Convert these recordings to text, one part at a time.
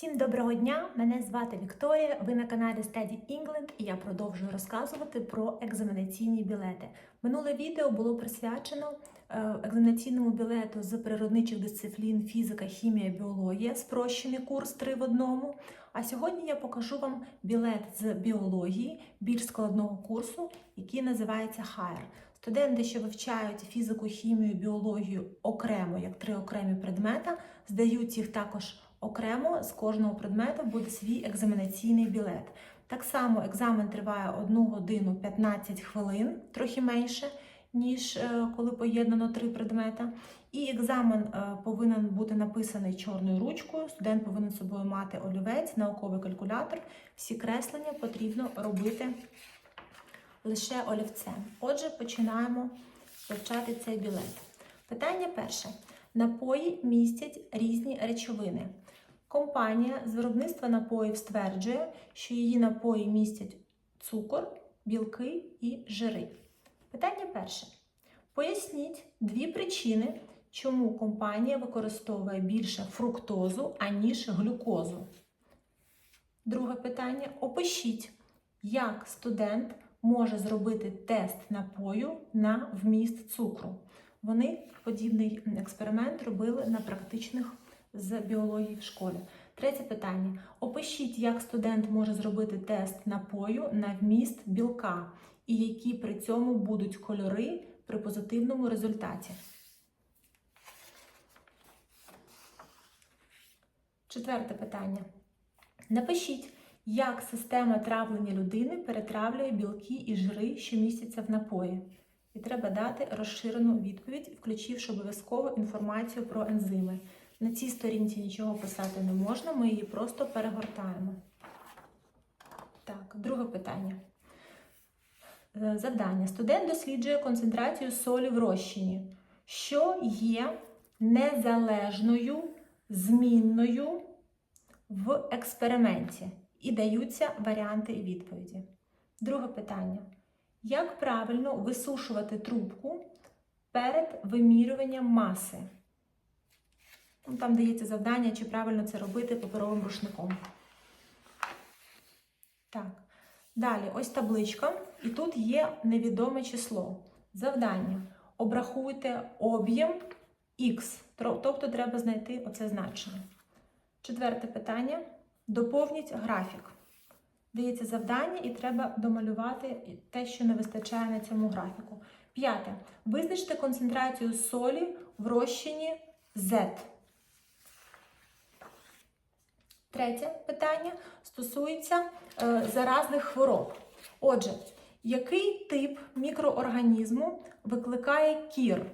Всім доброго дня! Мене звати Вікторія. Ви на каналі Study England і я продовжую розказувати про екзаменаційні білети. Минуле відео було присвячено е, екзаменаційному білету з природничих дисциплін фізика, хімія, біологія, спрощений курс 3 в одному. А сьогодні я покажу вам білет з біології більш складного курсу, який називається Higher. Студенти, що вивчають фізику, хімію, біологію окремо, як три окремі предмета, здають їх також окремо. З кожного предмету буде свій екзаменаційний білет. Так само екзамен триває 1 годину 15 хвилин, трохи менше, ніж е, коли поєднано три предмета. І екзамен е, повинен бути написаний чорною ручкою. Студент повинен собою мати олівець, науковий калькулятор. Всі креслення потрібно робити лише олівцем. Отже, починаємо вивчати цей білет. Питання перше. Напої містять різні речовини. Компанія з виробництва напоїв стверджує, що її напої містять цукор, білки і жири. Питання перше. Поясніть дві причини, чому компанія використовує більше фруктозу, аніж глюкозу. Друге питання. Опишіть, як студент може зробити тест напою на вміст цукру. Вони подібний експеримент робили на практичних з біології в школі. Третє питання. Опишіть, як студент може зробити тест напою на вміст білка, і які при цьому будуть кольори при позитивному результаті. Четверте питання. Напишіть, як система травлення людини перетравлює білки і жири, що містяться в напої. І треба дати розширену відповідь, включивши обов'язково інформацію про ензими. На цій сторінці нічого писати не можна, ми її просто перегортаємо. Так, друге питання. Е, Завдання. Студент досліджує концентрацію солі в розчині, що є незалежною змінною в експерименті. І даються варіанти і відповіді. Друге питання. Як правильно висушувати трубку перед вимірюванням маси? Ну, Там дається завдання, чи правильно це робити паперовим рушником. Так. Далі, ось табличка, і тут є невідоме число. Завдання. Обрахуйте об'єм Х, тобто треба знайти оце значення. Четверте питання. Доповніть графік. Дається завдання, і треба домалювати те, що не вистачає на цьому графіку. П'яте. Визначте концентрацію солі в розчині Z. Третє питання стосується е, заразних хвороб. Отже, який тип мікроорганізму викликає кір?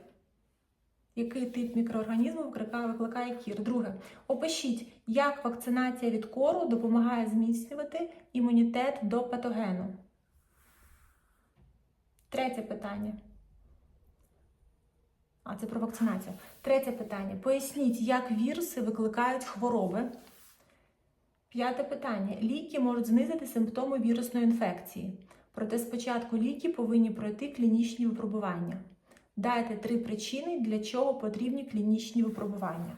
Який тип мікроорганізму викликає, викликає кір? Друге, опишіть, як вакцинація від кору допомагає зміцнювати імунітет до патогену. Третє питання. А, це про вакцинацію. Третє питання. Поясніть, як віруси викликають хвороби. П'яте питання. Ліки можуть знизити симптоми вірусної інфекції. Проте спочатку ліки повинні пройти клінічні випробування. Дайте три причини, для чого потрібні клінічні випробування.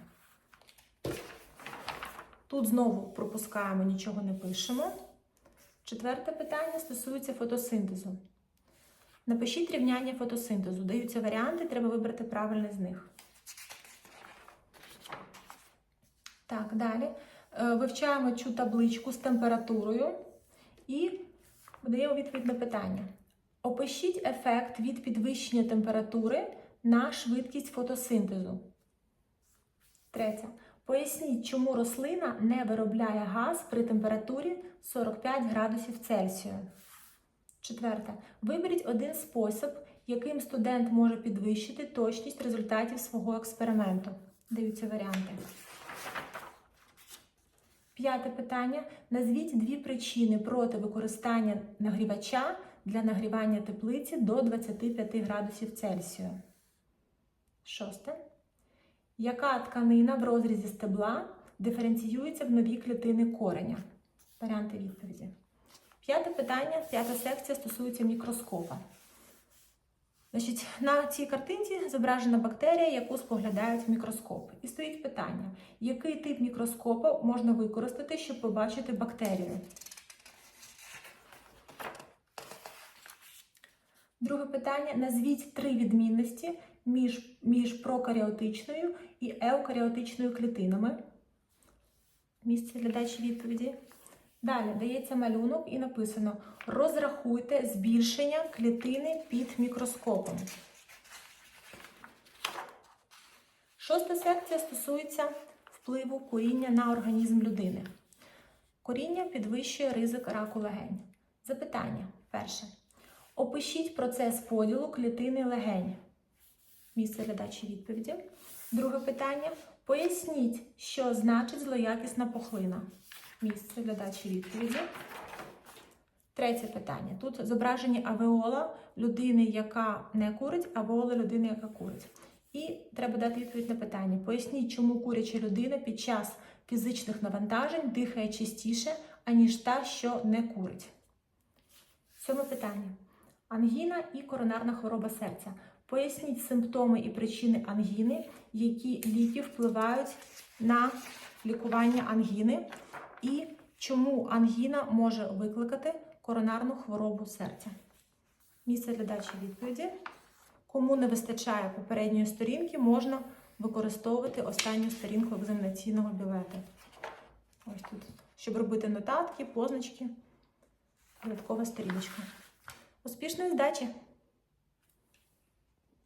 Тут знову пропускаємо, нічого не пишемо. Четверте питання стосується фотосинтезу. Напишіть рівняння фотосинтезу. Даються варіанти, треба вибрати правильний з них. Так, далі. Е, Вивчаємо цю табличку з температурою і даємо відповідь на питання. Опишіть ефект від підвищення температури на швидкість фотосинтезу. Третє. Поясніть, чому рослина не виробляє газ при температурі 45 градусів Цельсію. Четверте. Виберіть один спосіб, яким студент може підвищити точність результатів свого експерименту. Даються варіанти. П'яте питання. Назвіть дві причини проти використання нагрівача для нагрівання теплиці до 25 градусів Цельсію. Шосте. Яка тканина в розрізі стебла диференціюється в нові клітини кореня? Варіанти відповіді. П'яте питання, п'ята секція стосується мікроскопа. Значить, на цій картинці зображена бактерія, яку споглядають в мікроскоп. І стоїть питання, який тип мікроскопа можна використати, щоб побачити бактерію? Друге питання: назвіть три відмінності між, між прокаріотичною і еукаріотичною клітинами. Місце для дачі відповіді. Далі дається малюнок і написано: розрахуйте збільшення клітини під мікроскопом. Шоста секція стосується впливу коріння на організм людини. Коріння підвищує ризик раку легень. Запитання перше. Опишіть процес поділу клітини легень. Місце для дачі відповіді. Друге питання. Поясніть, що значить злоякісна пухлина. Місце для дачі відповіді. Третє питання. Тут зображені авеола людини, яка не курить, авеола людини, яка курить. І треба дати відповідь на питання. Поясніть, чому куряча людина під час фізичних навантажень дихає частіше, аніж та, що не курить. Сьоме питання. Ангіна і коронарна хвороба серця. Поясніть симптоми і причини ангіни, які ліки впливають на лікування ангіни, і чому ангіна може викликати коронарну хворобу серця. Місце для дачі відповіді. Кому не вистачає попередньої сторінки, можна використовувати останню сторінку екзаменаційного білету. Ось тут, щоб робити нотатки, позначки, додаткова сторіночка. Успішної здачі!